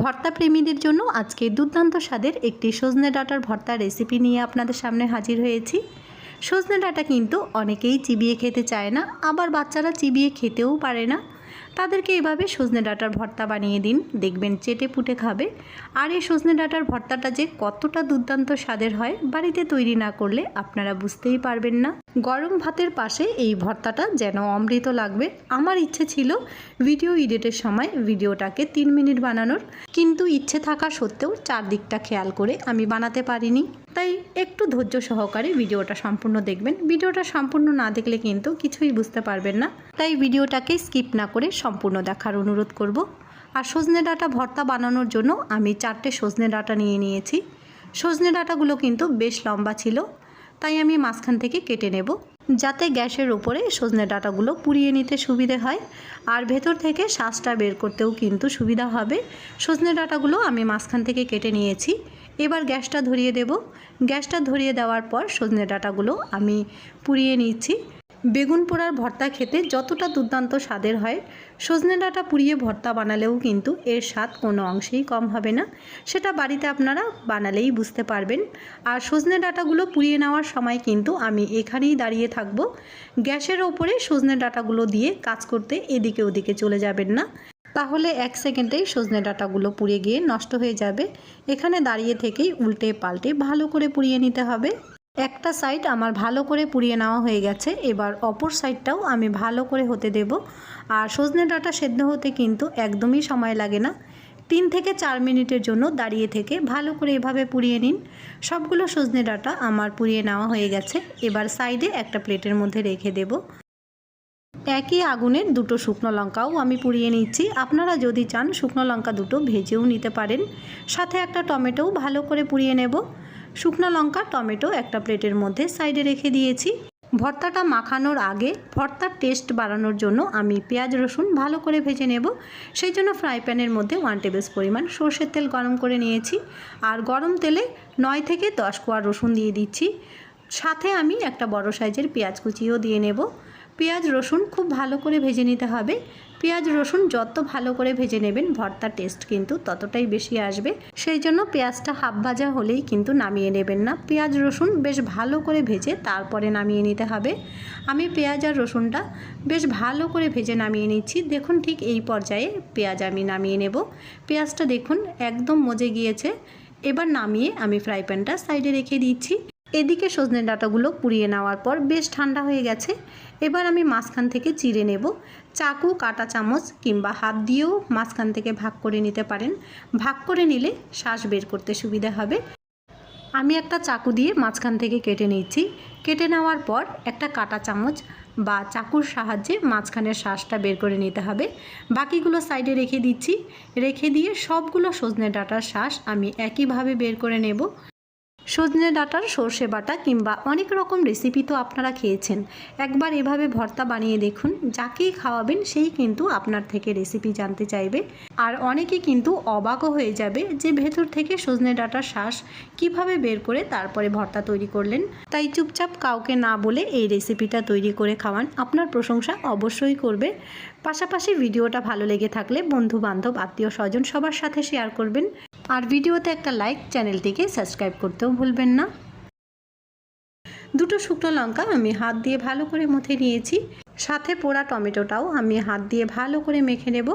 ভর্তা প্রেমীদের জন্য আজকে দুর্দান্ত স্বাদের একটি সজনে ডাঁটার ভর্তা রেসিপি নিয়ে আপনাদের সামনে হাজির হয়েছি। সজনে ডাঁটা কিন্তু অনেকেই চিবিয়ে খেতে চায় না, আবার বাচ্চারা চিবিয়ে খেতেও পারে না। তাদেরকে এভাবে সজনে ডাঁটার ভর্তা বানিয়ে দিন, দেখবেন চেটে পুটে খাবে। আর এই সজনে ডাঁটার ভর্তাটা যে কতটা দুর্দান্ত স্বাদের হয়, বাড়িতে তৈরি না করলে আপনারা বুঝতেই পারবেন না। গরম ভাতের পাশে এই ভর্তাটা যেন অমৃত লাগবে। আমার ইচ্ছে ছিল ভিডিও এডিটের সময় ভিডিওটাকে তিন মিনিট বানানোর। কিন্তু ইচ্ছে থাকা সত্ত্বেও চারদিকটা খেয়াল করে আমি বানাতে পারিনি। তাই একটু ধৈর্য সহকারে ভিডিওটা সম্পূর্ণ দেখবেন। ভিডিওটা সম্পূর্ণ না দেখলে কিন্তু কিছুই বুঝতে পারবেন না। তাই ভিডিওটাকে স্কিপ না করে সম্পূর্ণ দেখার অনুরোধ করব। আর সজনে ডাটা ভর্তা বানানোর জন্য আমি চারটে সজনে ডাটা নিয়ে নিয়েছি। সজনে ডাটাগুলো কিন্তু বেশ লম্বা ছিল। তাই আমি মাঝখান থেকে কেটে নেব, যাতে গ্যাসের ওপরে সজনে ডাটাগুলো পুড়িয়ে নিতে সুবিধে হয়। আর ভেতর থেকে শ্বাসটা বের করতেও কিন্তু সুবিধা হবে। সজনে ডাটাগুলো আমি মাঝখান থেকে কেটে নিয়েছি। এবার গ্যাসটা ধরিয়ে দেব। গ্যাসটা ধরিয়ে দেওয়ার পর সজনে ডাটাগুলো আমি পুড়িয়ে নিচ্ছি। বেগুন পোড়ার ভর্তা খেতে যতটা দুর্দান্ত স্বাদের হয়, সজনে ডাঁটা পুড়িয়ে ভর্তা বানালেও কিন্তু এর স্বাদ কোনো অংশেই কম হবে না। সেটা বাড়িতে আপনারা বানালেই বুঝতে পারবেন। আর সজনে ডাঁটাগুলো পুড়িয়ে নেওয়ার সময় কিন্তু আমি এখানেই দাঁড়িয়ে থাকব। গ্যাসের ওপরে সজনে ডাঁটাগুলো দিয়ে কাজ করতে এদিকে ওদিকে চলে যাবেন না। তাহলে এক সেকেন্ডেই সজনে ডাঁটাগুলো পুড়ে গিয়ে নষ্ট হয়ে যাবে। এখানে দাঁড়িয়ে থেকেই উল্টে পাল্টে ভালো করে পুড়িয়ে নিতে হবে। একটা সাইড আমার ভালো করে পুড়িয়ে নেওয়া হয়ে গেছে, এবার অপর সাইডটাও আমি ভালো করে হতে দেব। আর সজনে ডাঁটা সেদ্ধ হতে কিন্তু একদমই সময় লাগে না। তিন থেকে চার মিনিটের জন্য দাঁড়িয়ে থেকে ভালো করে এভাবে পুড়িয়ে নিন। সবগুলো সজনে ডাঁটা আমার পুড়িয়ে নেওয়া হয়ে গেছে, এবার সাইডে একটা প্লেটের মধ্যে রেখে দেব। একই আগুনের দুটো শুকনো লঙ্কাও আমি পুড়িয়ে নিচ্ছি। আপনারা যদি চান শুকনো লঙ্কা দুটো ভেজেও নিতে পারেন। সাথে একটা টমেটোও ভালো করে পুড়িয়ে নেব। শুকনো লঙ্কা, টমেটো একটা প্লেটের মধ্যে সাইডে রেখে দিয়েছি। ভর্তাটা মাখানোর আগে ভর্তার টেস্ট বাড়ানোর জন্য আমি পেঁয়াজ, রসুন ভালো করে ভেজে নেব। সেই জন্য ফ্রাই প্যানের মধ্যে ওয়ান টেবিল পরিমাণ সর্ষের তেল গরম করে নিয়েছি। আর গরম তেলে নয় থেকে দশ কোয়া রসুন দিয়ে দিচ্ছি। সাথে আমি একটা বড় সাইজের পেঁয়াজ কুচিও দিয়ে নেব। পেঁয়াজ, রসুন খুব ভালো করে ভেজে নিতে হবে। পেঁয়াজ, রসুন যত ভালো করে ভেজে নেবেন ভর্তার টেস্ট কিন্তু ততটাই বেশি আসবে। সেই জন্য পেঁয়াজটা হাফ ভাজা হলেই কিন্তু নামিয়ে নেবেন না। পেঁয়াজ, রসুন বেশ ভালো করে ভেজে তারপরে নামিয়ে নিতে হবে। আমি পেঁয়াজ আর রসুনটা বেশ ভালো করে ভেজে নামিয়ে নিচ্ছি। দেখুন ঠিক এই পর্যায়ে পেঁয়াজ আমি নামিয়ে নেব। পেঁয়াজটা দেখুন একদম মজে গিয়েছে। এবার নামিয়ে আমি ফ্রাই প্যানটা সাইডে রেখে দিচ্ছি। এদিকে সজনে ডাঁটাগুলো পুড়িয়ে নেওয়ার পর বেশ ঠান্ডা হয়ে গেছে। এবার আমি মাঝখান থেকে চিড়ে নেব। চাকু, কাটা চামচ কিংবা হাত দিয়েও মাঝখান থেকে ভাগ করে নিতে পারেন। ভাগ করে নিলে শ্বাস বের করতে সুবিধা হবে। আমি একটা চাকু দিয়ে মাঝখান থেকে কেটে নিচ্ছি। কেটে নেওয়ার পর একটা কাটা চামচ বা চাকুর সাহায্যে মাঝখানের শ্বাসটা বের করে নিতে হবে। বাকিগুলো সাইডে রেখে দিচ্ছি। রেখে দিয়ে সবগুলো সজনে ডাঁটার শ্বাস আমি একইভাবে বের করে নেব। সজনে ডাঁটার সর্ষে বাটা কিংবা অনেক রকম রেসিপি তো আপনারা খেয়েছেন। একবার এভাবে ভর্তা বানিয়ে দেখুন, যাকেই খাওয়াবেন সেই কিন্তু আপনার থেকে রেসিপি জানতে চাইবে। আর অনেকে কিন্তু অবাকও হয়ে যাবে যে ভেতর থেকে সজনে ডাঁটার শ্বাস কীভাবে বের করে তারপরে ভর্তা তৈরি করলেন। তাই চুপচাপ কাউকে না বলে এই রেসিপিটা তৈরি করে খাওয়ান, আপনার প্রশংসা অবশ্যই করবে। পাশাপাশি ভিডিওটা ভালো লেগে থাকলে বন্ধু বান্ধব আত্মীয় স্বজন সবার সাথে শেয়ার করবেন। আর ভিডিওতে একটা লাইক চ্যানেলটিকে সাবস্ক্রাইব করতেও ভুলবেন না। দুটো শুকনো লঙ্কা আমি হাত দিয়ে ভালো করে মুথে নিয়েছি। সাথে পোড়া টমেটোটাও আমি হাত দিয়ে ভালো করে মেখে নেব।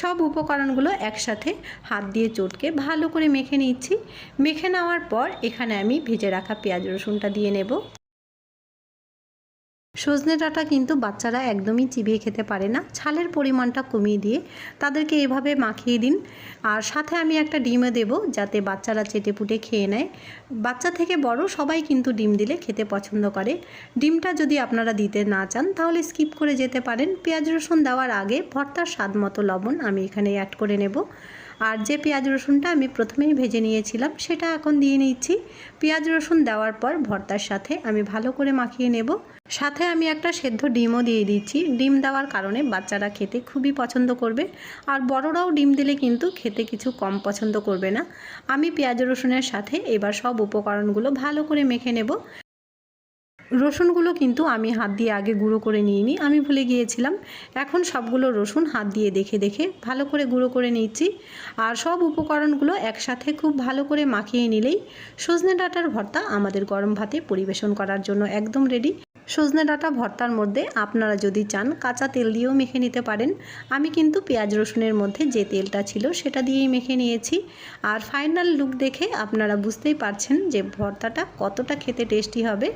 সব উপকরণগুলো একসাথে হাত দিয়ে চটকে ভালো করে মেখে নিচ্ছি। মেখে নেওয়ার পর এখানে আমি ভেজে রাখা পেঁয়াজ রসুনটা দিয়ে নেব। সজনে ডাঁটা কিন্তু বাচ্চারা একদমই চিবিয়ে খেতে পারে না। ছালের পরিমাণটা কমিয়ে দিয়ে তাদেরকে এভাবে মাখিয়ে দিন। আর সাথে আমি একটা ডিমও দেব যাতে বাচ্চারা চেটে পুটে খেয়ে নেয়। বাচ্চা থেকে বড় সবাই কিন্তু ডিম দিলে খেতে পছন্দ করে। ডিমটা যদি আপনারা দিতে না চান তাহলে স্কিপ করে যেতে পারেন। পেঁয়াজ রসুন দেওয়ার আগে ভর্তার স্বাদ মতো লবণ আমি এখানে অ্যাড করে নেব। আর যে পেঁয়াজ রসুনটা আমি প্রথমেই ভেজে নিয়েছিলাম, সেটা এখন দিয়ে নিচ্ছি। পেঁয়াজ রসুন দেওয়ার পর ভর্তার সাথে আমি ভালো করে মাখিয়ে নেব। সাথে আমি একটা সেদ্ধ ডিমও দিয়ে দিচ্ছি। ডিম দেওয়ার কারণে বাচ্চারা খেতে খুবই পছন্দ করবে। আর বড়রাও ডিম দিলে কিন্তু খেতে কিছু কম পছন্দ করবে না। আমি পেঁয়াজ রসুনের সাথে এবার সব উপকরণগুলো ভালো করে মেখে নেব। রসুনগুলো কিন্তু আমি হাত দিয়ে আগে গুঁড়ো করে নিয়ে নিই আমি ভুলে গিয়েছিলাম। এখন সবগুলো রসুন হাত দিয়ে দেখে দেখে ভালো করে গুঁড়ো করে নিচ্ছি। আর সব উপকরণগুলো একসাথে খুব ভালো করে মাখিয়ে নিলেই সজনে ডাঁটার ভর্তা আমাদের গরম ভাতে পরিবেশন করার জন্য একদম রেডি সজনে ডাঁটা ভর্তার মধ্যে আপনারা যদি চান কাঁচা তেল দিয়েও মেখে নিতে পারেন। আমি কিন্তু পেঁয়াজ রসুনের মধ্যে যে তেলটা ছিল সেটা দিয়েই মেখে নিয়েছি। আর ফাইনাল লুক দেখে আপনারা বুঝতেই পারছেন যে ভর্তাটা কতটা খেতে টেস্টি হবে।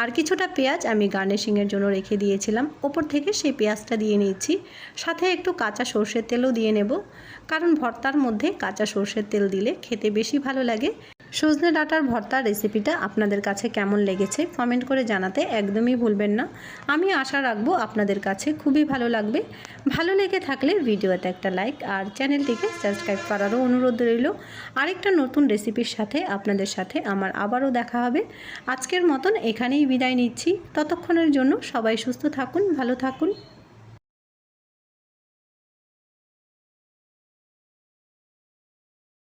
আর কিছুটা পেঁয়াজ আমি গার্নিশিংয়ের জন্য রেখে দিয়েছিলাম। ওপর থেকে সেই পেঁয়াজটা দিয়ে নিচ্ছি সাথে একটু কাঁচা সর্ষের তেলও দিয়ে নেব। কারণ ভর্তার মধ্যে কাঁচা সর্ষের তেল দিলে খেতে বেশি ভালো লাগে। সজনে ডাঁটার ভর্তার রেসিপিটা আপনাদের কাছে কেমন লেগেছে কমেন্ট করে জানাতে একদমই ভুলবেন না। আমি আশা রাখব আপনাদের কাছে খুবই ভালো লাগবে। ভালো লেগে থাকলে ভিডিওতে একটা লাইক আর চ্যানেলটিকে সাবস্ক্রাইব করারও অনুরোধ রইল। আরেকটা নতুন রেসিপির সাথে আপনাদের সাথে আমার আবারও দেখা হবে। আজকের মতন এখানেই বিদায় নিচ্ছি। ততক্ষণের জন্য সবাই সুস্থ থাকুন, ভালো থাকুন।